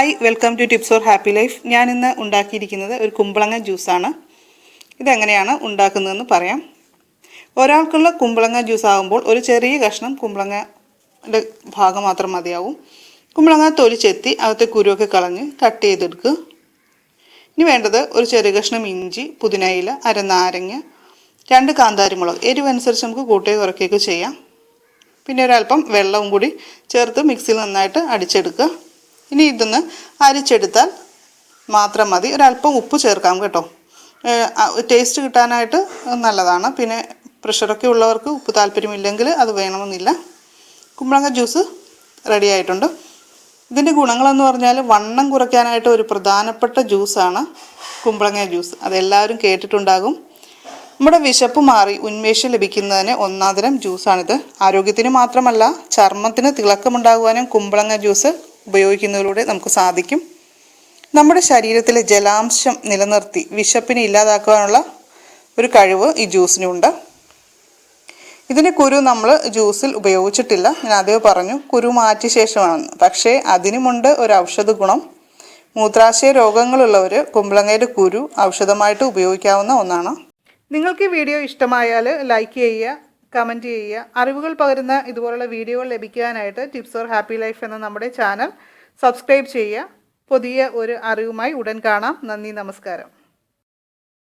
Hi welcome to tips for happy life ഞാൻ ഇന്ന് ഉണ്ടാക്കിയിരിക്കുന്നത് ഒരു കുമ്പളങ്ങ ജ്യൂസാണ്. ഇതെങ്ങനെയാണ് ഉണ്ടാക്കുന്നതെന്ന് പറയാം. ഒരാൾക്കുള്ള കുമ്പളങ്ങ ജ്യൂസ് ആകുമ്പോൾ ഒരു ചെറിയ കഷ്ണം കുമ്പളങ്ങയുടെ ഭാഗം മാത്രം മതിയാവും. കുമ്പളങ്ങ തൊലിച്ചെത്തി അകത്തെ കുരുവൊക്കെ കളഞ്ഞ് കട്ട് ചെയ്തെടുക്കുക ഇനി വേണ്ടത് ഒരു ചെറിയ കഷ്ണം ഇഞ്ചി പുതിനയില അര നാരങ്ങ രണ്ട് കാന്താരിമുളക് എരിവനുസരിച്ച് നമുക്ക് കൂട്ടുകയോ കുറയ്ക്കുകയൊക്കെ ചെയ്യാം. പിന്നെ ഒരല്പം വെള്ളവും കൂടി ചേർത്ത് മിക്സിയിൽ നന്നായിട്ട് അടിച്ചെടുക്കുക ഇനി ഇതൊന്ന് അരിച്ചെടുത്താൽ മാത്രം മതി. ഒരല്പം ഉപ്പ് ചേർക്കാം കേട്ടോ. ടേസ്റ്റ് കിട്ടാനായിട്ട് നല്ലതാണ്. പിന്നെ പ്രഷറൊക്കെ ഉള്ളവർക്ക് ഉപ്പ് താല്പര്യമില്ലെങ്കിൽ അത് വേണമെന്നില്ല. കുമ്പളങ്ങ ജ്യൂസ് റെഡി ആയിട്ടുണ്ട്. ഇതിന്റെ ഗുണങ്ങളെന്ന് പറഞ്ഞാൽ വണ്ണം കുറയ്ക്കാനായിട്ട് ഒരു പ്രധാനപ്പെട്ട ജ്യൂസാണ് കുമ്പളങ്ങ ജ്യൂസ് അതെല്ലാവരും കേട്ടിട്ടുണ്ടാകും. നമ്മുടെ വിശപ്പ് മാറി ഉന്മേഷം ലഭിക്കുന്നതിന് ഒന്നാം തരം ജ്യൂസാണിത് ആരോഗ്യത്തിന് മാത്രമല്ല ചർമ്മത്തിന് തിളക്കമുണ്ടാകുവാനും കുമ്പളങ്ങ ജ്യൂസ് ഉപയോഗിക്കുന്നതിലൂടെ നമുക്ക് സാധിക്കും. നമ്മുടെ ശരീരത്തിലെ ജലാംശം നിലനിർത്തി വിശപ്പിനെ ഇല്ലാതാക്കുവാനുള്ള ഒരു കഴിവ് ഈ ജ്യൂസിനുണ്ട്. ഇതിന് കുരു നമ്മൾ ജ്യൂസിൽ ഉപയോഗിച്ചിട്ടില്ല. ഞാൻ അതേ പറഞ്ഞു കുരു മാറ്റിയ ശേഷമാണ്. പക്ഷേ അതിനുമുണ്ട് ഒരു ഔഷധ ഗുണം. മൂത്രാശയ രോഗങ്ങളുള്ളവർ കുമ്പളങ്ങയുടെ കുരു ഔഷധമായിട്ട് ഉപയോഗിക്കാവുന്ന ഒന്നാണ്. നിങ്ങൾക്ക് ഈ വീഡിയോ ഇഷ്ടമായാൽ ലൈക്ക് ചെയ്യുക കമന്റ് ചെയ്യുക. അറിവുകൾ പകരുന്ന ഇതുപോലുള്ള വീഡിയോകൾ ലഭിക്കാനായിട്ട് ടിപ്സ് ഓർ ഹാപ്പി ലൈഫ് എന്ന നമ്മുടെ ചാനൽ സബ്സ്ക്രൈബ് ചെയ്യുക. പുതിയ ഒരു അറിവുമായി ഉടൻ കാണാം. നന്ദി നമസ്കാരം.